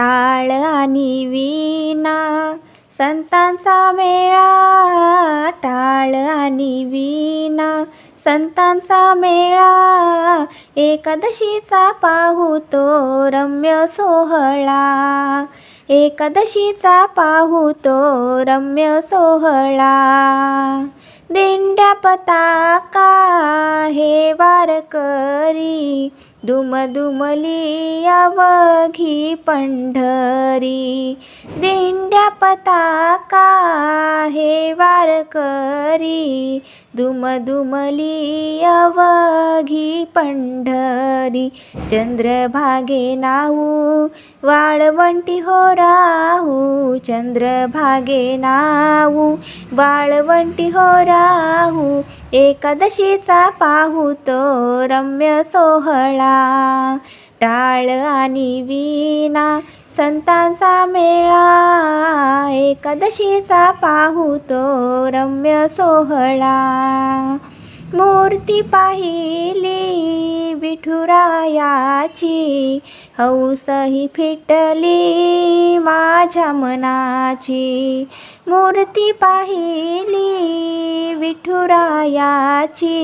टाळ आणि वीणा संतांचा मेळा. टाळ आणि वीणा संतांचा मेळा. एकादशीचा पाहुतो रम्य सोहळा. एकादशीचा पाहुतो रम्य सोहळा. दिंड्या पताका हे वारकरी दुमदुमली अवघी पंढरी. दिंड्या पताका हे वारकरी दुमदुमली अवघी पंढरी. चंद्रभागे नाऊ वाळवंटी हो राहू. चंद्रभागे नाऊ वाळवंटी हो राहू. एकादशीचा पाहू तो रम्य सोहळा. टाळ आणि वीणा संतांचा मेळा. एकादशीचा पाहू तो रम्य सोहळा. मूर्ती पाहिली विठुरायाची हौस ही फिटली माझ्या मनाची. मूर्ती पाहिली विठुरायाची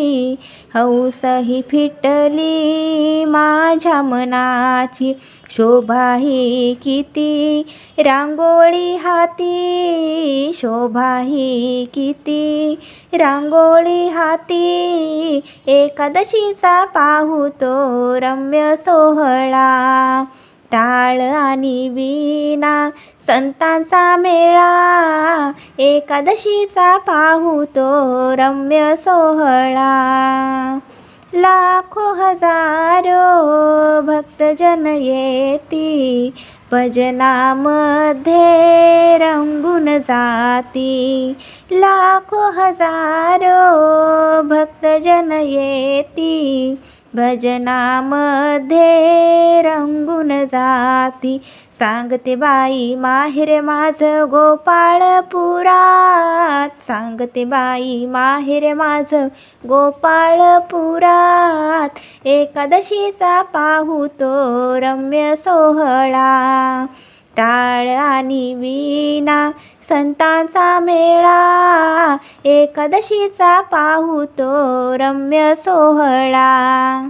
हौस ही फिटली माझ्या मनाची. शोभा ही किती रांगोळी हाती. शोभा ही किती रांगोळी हाती. एकादशीचा पाहुतो रम्य सोहळा. टाळ आणि वीणा संतांचा मेळा एकादशीचा पाहुतो रम्य सोहळा. लाखो हजारो भक्तजन येती भजनामध्ये रंगून जाती. लाखो हजारो भक्तजन येती भजनामध्ये रंगून जाती. सांगते बाई माहेर माझं गोपाळपुरात सांगते बाई माहेर माझं गोपाळपुरात एकादशीचा पाहुतो रम्य सोहळा. टाळ आणि वीणा संतांचा मेळा एकादशीचा पाहुतो रम्य सोहळा.